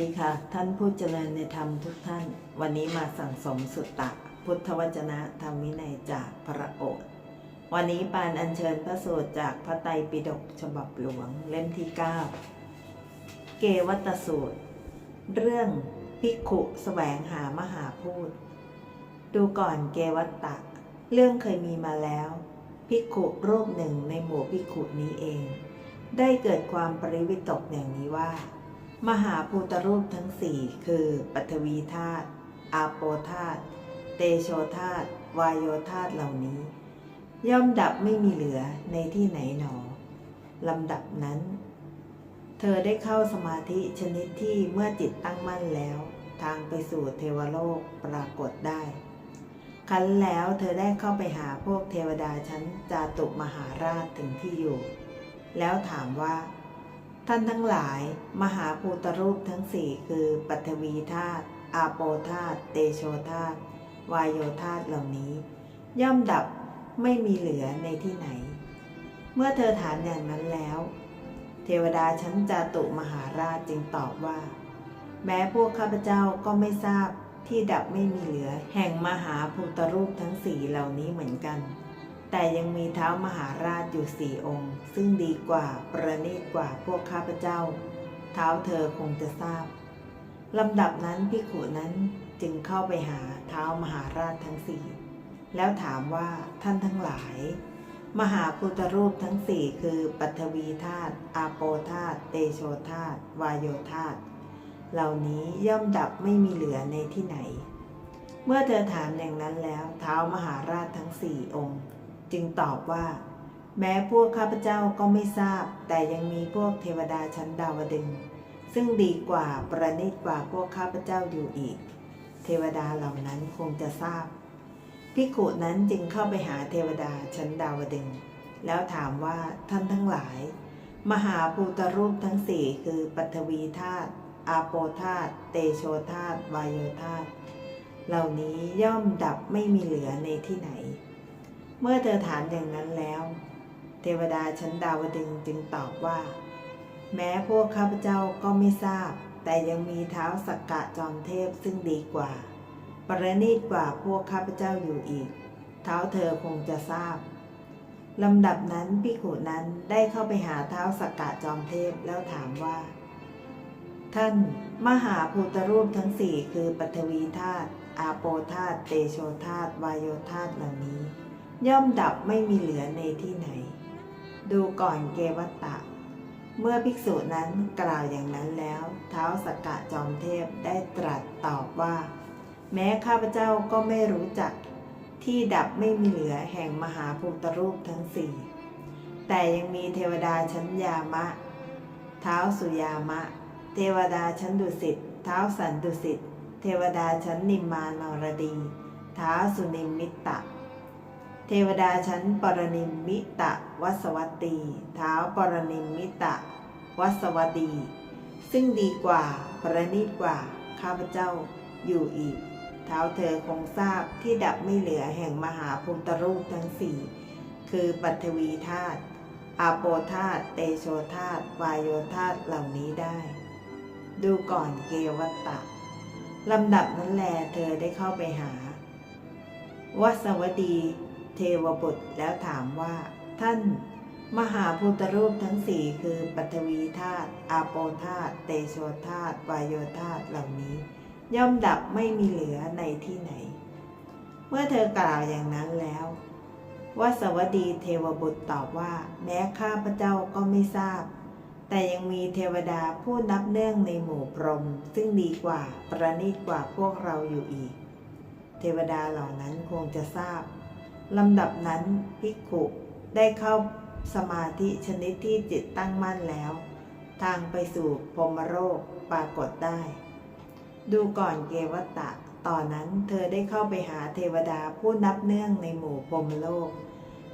ดีค่ะ ท่านผู้เจริญในธรรมทุกท่าน วันนี้มาสั่งสมสุตตะ พุทธวจนะธรรมวินัยจากพระโอษฐ์วันนี้ปานอัญเชิญพระสูตรจากพระไตรปิฎกฉบับหลวงเล่มที่ 9 เกวัตสูตร เรื่องภิกขุแสวงหามหาพูด ดูก่อนเกวัตตะ เรื่องเคยมีมาแล้ว ภิกขุรูปหนึ่งในหมู่ภิกขุนี้เอง ได้เกิดความปริวิตกอย่างนี้ว่า มหาภูตรูปทั้งสี่คือปัทวีธาตุอาโปธาตุเตโชธาตุวายโยธาตุเหล่านี้ ย่อมดับไม่มีเหลือในที่ไหนหนอลำดับนั้น เธอได้เข้าสมาธิชนิดที่เมื่อจิตตั้งมั่นแล้ว ทางไปสู่เทวโลกปรากฏได้ครั้นแล้วเธอได้เข้าไปหาพวกเทวดาชั้นจาตุมหาราชถึงที่อยู่ แล้วถามว่า ท่านทั้งหลาย มหาภูตรูปทั้งสี่คือปัทวีธาตุอาโปธาตุเตโชธาตุวายโยธาตุเหล่านี้ ย่อมดับไม่มีเหลือในที่ไหน เมื่อเธอถามอย่างนั้นแล้ว เทวดาชั้นจาตุมหาราชจึงตอบว่า แม้พวกข้าพเจ้าก็ไม่ทราบที่ดับไม่มีเหลือ แห่งมหาภูตรูปทั้งสี่เหล่านี้เหมือนกัน แต่ยังมีเท้ามหาราชอยู่สี่องค์ ซึ่งดีกว่าประณีตกว่าพวกข้าพเจ้า เท้าเธอคงจะทราบลำดับนั้นพิกขุนั้นจึงเข้าไปหาเท้ามหาราชทั้งสี่แล้วถามว่าท่านทั้งหลาย มหาพุทธรูปทั้งสี่คือปัทวีธาตุอาโปธาตุเตโชธาตุวายโยธาตุเหล่านี้ย่อมดับไม่มีเหลือในที่ไหน เมื่อเธอถามอย่างนั้นแล้วเท้ามหาราชทั้งสี่องค์ จึงตอบว่า แม้พวกข้าพเจ้าก็ไม่ทราบ แต่ยังมีพวกเทวดาชั้นดาวดึงซึ่งดีกว่าประณีตกว่าพวกข้าพเจ้าอยู่อีก เทวดาเหล่านั้นคงจะทราบพิกขุนั้นจึงเข้าไปหาเทวดาชั้นดาวดึงแล้วถามว่าท่านทั้งหลาย มหาภูตรูปทั้งสี่คือปัทวีธาตุอาโปธาตุเตโชธาตุวายโยธาตุเหล่านี้ย่อมดับไม่มีเหลือในที่ไหน เมื่อเธอถามอย่างนั้นแล้ว เทวดาชั้นดาวดึงจึงตอบว่า แม้พวกข้าพเจ้าก็ไม่ทราบ แต่ยังมีเท้าสักกะจอมเทพซึ่งดีกว่า ประณีตกว่าพวกข้าพเจ้าอยู่อีก เท้าเธอคงจะทราบลำดับนั้นพิขุนั้นได้เข้าไปหาเท้าสักกะจอมเทพแล้วถามว่า ท่านมหาภูตรูปทั้งสี่คือปัทวีธาตุอาโปธาตุเตโชธาตุวายโยธาตุเหล่านี้ ย่อมดับไม่มีเหลือในที่ไหน ดูก่อนเกวัตตะ เมื่อภิกษุนั้นกล่าวอย่างนั้นแล้ว เท้าสกกะจอมเทพได้ตรัสตอบว่า แม้ข้าพเจ้าก็ไม่รู้จัก ที่ดับไม่มีเหลือแห่งมหาภูตรูปทั้งสี่แต่ยังมีเทวดาชั้นยามะ เท้าสุยามะ เทวดาชั้นดุสิต เท้าสันดุสิต เทวดาชั้นนิมมานรดี เท้าสุนิมมิตะ เทวดาชั้นปรนิมมิตะวัสวัตตีเท้าปรนิมมิตะวัสวัดีซึ่งดีกว่าประณีตกว่า ข้าพเจ้าอยู่อีก เท้าเธอคงทราบที่ดับไม่เหลือแห่งมหาภูตรูปทั้งสี่ คือปัทวีธาตุอาโปธาตุเตโชธาตุวายโยธาตุเหล่านี้ได้ ดูก่อนเกวัตตะลำดับนั้นแลเธอได้เข้าไปหาวัสวดี ทวบุตรแล้วถามว่า ท่านมหาภูตรูปทั้งสี่คือปัทวีธาตุอาโปธาตุเตโชธาตุวายโยธาตุเหล่านี้ ย่อมดับไม่มีเหลือในที่ไหน เมื่อเธอกล่าวอย่างนั้นแล้ววสวดีเทวบุตรตอบว่า แม้ข้าพระเจ้าก็ไม่ทราบ แต่ยังมีเทวดาผู้นับเนื่องในหมู่พรหมซึ่งดีกว่าประณีตกว่าพวกเราอยู่อีก เทวดาเหล่านั้นคงจะทราบ ลำดับนั้นภิกขุได้เข้าสมาธิชนิดที่จิตตั้งมั่นแล้ว ทางไปสู่พรมโลกปรากฏได้ ดูก่อนเกวัตตะตอนนั้นเธอได้เข้าไปหาเทวดาผู้นับเนื่องในหมู่พรมโลก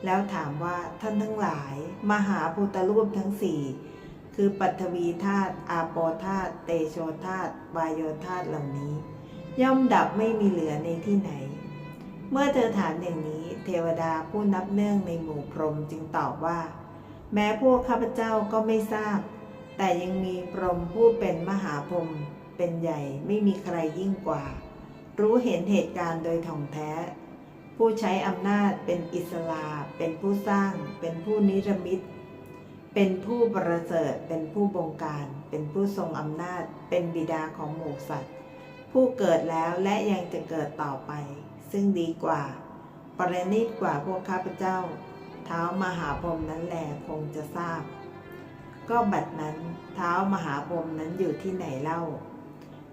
แล้วถามว่าท่านทั้งหลาย มหาภูตรูปทั้งสี่คือปัทวีธาตุอาโปธาตุเตโชธาตุวายโยธาตุเหล่านี้ ย่อมดับไม่มีเหลือในที่ไหน เมื่อเธอถามอย่างนี้ เทวดาผู้นับเนื่องในหมู่พรหมจึงตอบว่า แม้พวกข้าพเจ้าก็ไม่ทราบ แต่ยังมีพรหมผู้เป็นมหาพรหมเป็นใหญ่ไม่มีใครยิ่งกว่า รู้เห็นเหตุการณ์โดยถ่องแท้ ผู้ใช้อำนาจเป็นอิสลา เป็นผู้สร้าง เป็นผู้นิรมิตเป็นผู้ประเสริฐเป็นผู้บงการ เป็นผู้ทรงอำนาจ เป็นบิดาของหมู่สัตว์ ผู้เกิดแล้วและยังจะเกิดต่อไป ซึ่งดีกว่า ประณีตกว่าพวกข้าพเจ้า เท้ามหาพรหมนั้นแลคงจะทราบ ก็บัดนั้นเท้ามหาพรหมนั้นอยู่ที่ไหนเล่า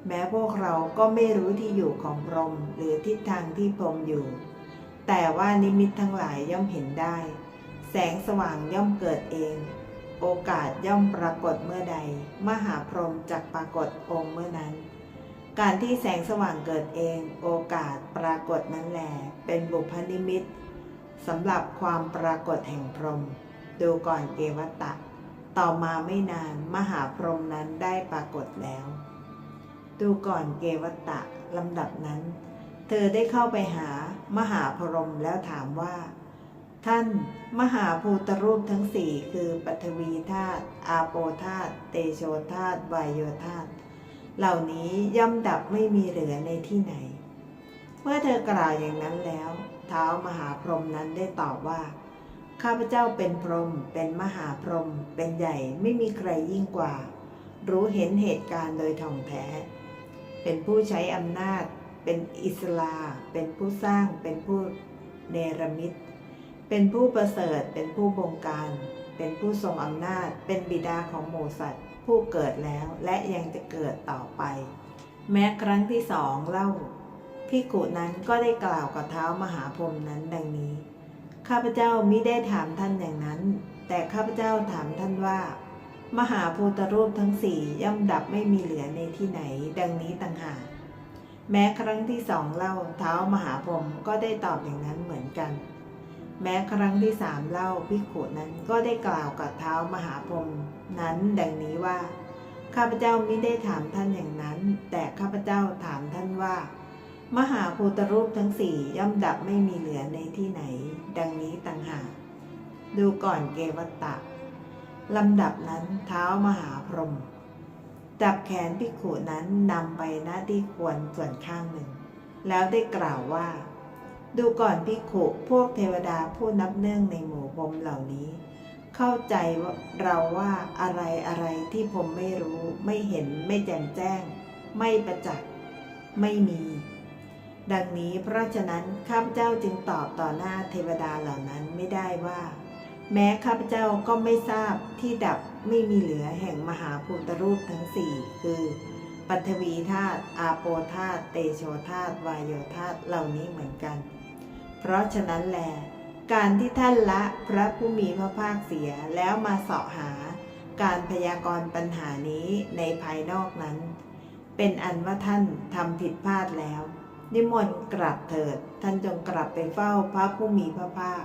แม้พวกเราก็ไม่รู้ที่อยู่ของพรหมหรือทิศทางที่พรหมอยู่ แต่ว่านิมิตทั้งหลายย่อมเห็นได้ แสงสว่างย่อมเกิดเอง โอกาสย่อมปรากฏเมื่อใด มหาพรหมจักปรากฏองค์เมื่อนั้น การที่แสงสว่างเกิดเองโอกาสปรากฏนั้นแหลเป็นบุพนิมิตสำหรับความปรากฏแห่งพรหมดูก่อนเกวัตตะ ต่อมาไม่นานมหาพรหมนั้นได้ปรากฏแล้ว ดูก่อนเกวัตตะลำดับนั้น เธอได้เข้าไปหามหาพรหมแล้วถามว่า ท่านมหาภูตรูปทั้งสี่คือปฐวีธาตุอาโปธาตุเตโชธาตุวายโยธาตุ เหล่านี้ย่อมดับไม่มีเหลือในที่ไหน เมื่อเธอกล่าวอย่างนั้นแล้วเท้ามหาพรหมนั้นได้ตอบว่า ข้าพเจ้าเป็นพรหมเป็นมหาพรหมเป็นใหญ่ไม่มีใครยิ่งกว่า รู้เห็นเหตุการณ์โดยท่องแท้ เป็นผู้ใช้อำนาจ เป็นอิสลา เป็นผู้สร้าง เป็นผู้เนรมิต เป็นผู้ประเสริฐ เป็นผู้บงการ เป็นผู้ทรงอำนาจ เป็นบิดาของหมูสัตว์ ผู้เกิดแล้วและยังจะเกิดต่อไป แม้ครั้งที่สองเล่าพิกุนั้นก็ได้กล่าวกับเท้ามหาพรหมนั้นดังนี้ ข้าพเจ้ามิได้ถามท่านอย่างนั้น แต่ข้าพเจ้าถามท่านว่า มหาภูตรูปทั้งสี่ย่อมดับไม่มีเหลือในที่ไหน ดังนี้ต่างหากแม้ครั้งที่สองเล่าเท้ามหาพรหมก็ได้ตอบอย่างนั้นเหมือนกัน แม้ครั้งที่สามเล่าพิขุนั้นก็ได้กล่าวกับเท้ามหาพรหม นั้น ดังนี้ว่า ข้าพเจ้าไมิได้ถามท่านอย่างนั้น แต่ข้าพเจ้าถามท่านว่า มหาภูตรูปทั้งสี่ย่อมดับไม่มีเหลือในที่ไหน ดังนี้ต่างหากดูก่อนเกวัตตะลำดับนั้นเท้ามหาพรหมจับแขนภิกขุนั้นนำไปหน้าที่ควรส่วนข้างหนึ่ง แล้วได้กล่าวว่า ดูก่อนภิกขุพวกเทวดาผู้นับเนื่องในหมู่พรหมเหล่านี้ เข้าใจว่าเราว่าอะไรอะไรที่ผมไม่รู้ไม่เห็นไม่แจ่มแจ้ง ไม่ประจักษ์ไม่มี ดังนี้เพราะฉะนั้นข้าพเจ้าจึงตอบต่อหน้าเทวดาเหล่านั้นไม่ได้ว่า แม้ข้าพเจ้าก็ไม่ทราบที่ดับไม่มีเหลือแห่งมหาภูตรูปทั้งสี่คือปัทวีธาตุอาโปธาตุเตโชธาตุวายโยธาตุเหล่านี้เหมือนกัน เพราะฉะนั้นแล การที่ท่านละพระผู้มีพระภาคเสียแล้วมาเสาะหาการพยากรณ์ปัญหานี้ในภายนอกนั้น เป็นอันว่าท่านทำผิดพลาดแล้ว นิมนต์กลับเถิด ท่านจงกลับไปเฝ้าพระผู้มีพระภาค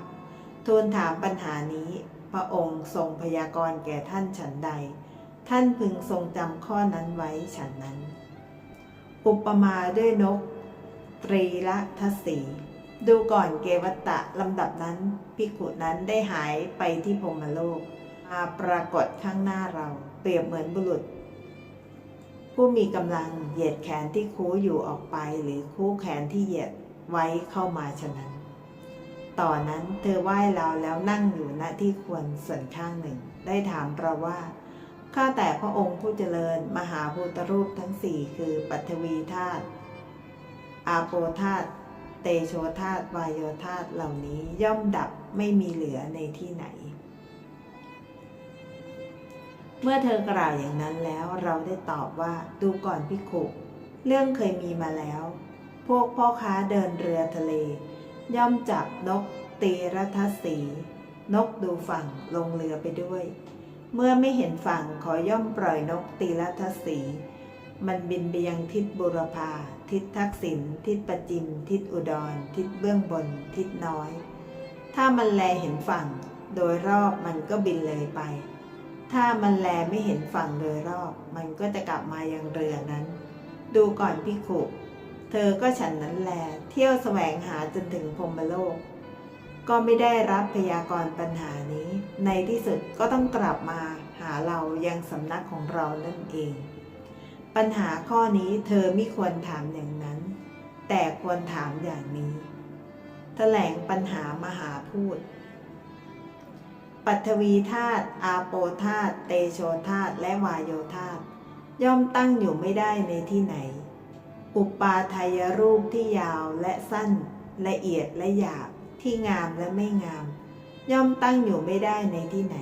ทูลถามปัญหานี้ พระองค์ทรงพยากรณ์แก่ท่านฉันใด ท่านพึงทรงจำข้อนั้นไว้ฉันนั้น อุปมาด้วยนก ตรีละทศี ดูก่อนเกวัตตะลำดับนั้นพิกุนั้นได้หายไปที่พรมโลก มาปรากฏข้างหน้าเรา เปรียบเหมือนบุรุษ ผู้มีกำลังเหยียดแขนที่คูอยู่ออกไปหรือคูแขนที่เหยียดไว้เข้ามาฉะนั้น ต่อนนั้นเธอไหว้เราแล้วนั่งอยู่ณที่ควรส่วนข้างหนึ่ง ได้ถามเราว่าข้าแต่พระองค์ผู้เจริญมหาภูตรูปทั้งสี่คือปัทวีธาตุอาโปธาตุ เตโชธาตุวายโยธาตุเหล่านี้ย่อมดับไม่มีเหลือในที่ไหน เมื่อเธอกล่าวอย่างนั้นแล้วเราได้ตอบว่าดูก่อนพิขุเรื่องเคยมีมาแล้ว พวกพ่อค้าเดินเรือทะเล ย่อมจับนกตีรัทสี นกดูฝั่งลงเรือไปด้วย เมื่อไม่เห็นฝั่งขอย่อมปล่อยนกตีรัทสี มันบินไปยังทิศบุรพา ทิศทักษิณ ทิศประจิม ทิศอุดร ทิศเบื้องบน ทิศน้อย ถ้ามันแลเห็นฝั่ง โดยรอบมันก็บินเลยไป ถ้ามันแลไม่เห็นฝั่งโดยรอบ มันก็จะกลับมายังเรือนั้น ดูก่อนพิขุ เธอก็ฉันนั้นแล เที่ยวแสวงหาจนถึงพรมโลก ก็ไม่ได้รับพยากรปัญหานี้ ในที่สุดก็ต้องกลับมาหาเรายังสำนักของเรานั่นเอง ปัญหาข้อนี้เธอไม่ควรถามอย่างนั้น แต่ควรถามอย่างนี้แถลงปัญหามหาพูด ปัทวีธาตุอาโปธาตุเตโชธาตุและวายโยธาตุย่อมตั้งอยู่ไม่ได้ในที่ไหน อุปาทายรูปที่ยาวและสั้น ละเอียดและหยาบที่งามและไม่งาม ย่อมตั้งอยู่ไม่ได้ในที่ไหน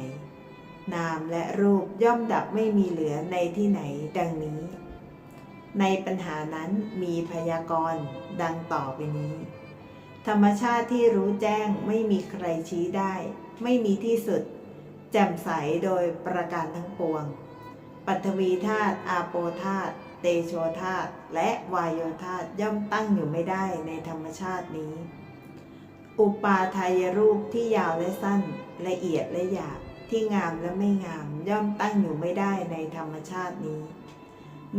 นามและรูปย่อมดับไม่มีเหลือในที่ไหนดังนี้ ในปัญหานั้นมีพยากรณ์ดังต่อไปนี้ ธรรมชาติที่รู้แจ้งไม่มีใครชี้ได้ ไม่มีที่สุด แจ่มใสโดยประการทั้งปวง ปัทวีธาตุอาโปธาตุเตโชธาตุและวายโยธาตุย่อมตั้งอยู่ไม่ได้ในธรรมชาตินี้ อุปาทายรูปที่ยาวและสั้น ละเอียดและหยาบที่งามและไม่งามย่อมตั้งอยู่ไม่ได้ในธรรมชาตินี้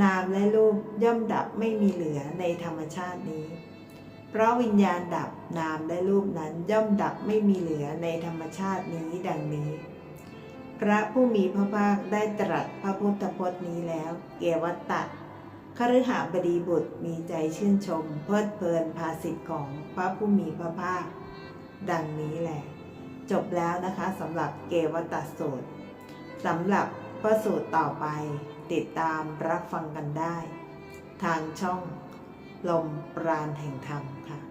นามและรูปย่อมดับไม่มีเหลือในธรรมชาตินี้ เพราะวิญญาณดับนามและรูปนั้นย่อมดับไม่มีเหลือในธรรมชาตินี้ดังนี้ พระผู้มีพระภาคได้ตรัสพระพุทธพจน์นี้แล้ว เกวัตตะคฤหบดีบุตรมีใจชื่นชม เพลิดเพลินภาสิทธิ์ของพระผู้มีพระภาค ดังนี้แหละ จบแล้วนะคะสำหรับเกวัตตสูตรสำหรับพระสูตรต่อไป ติดตามรับฟังกันได้ ทางช่องลมปราณแห่งธรรมค่ะ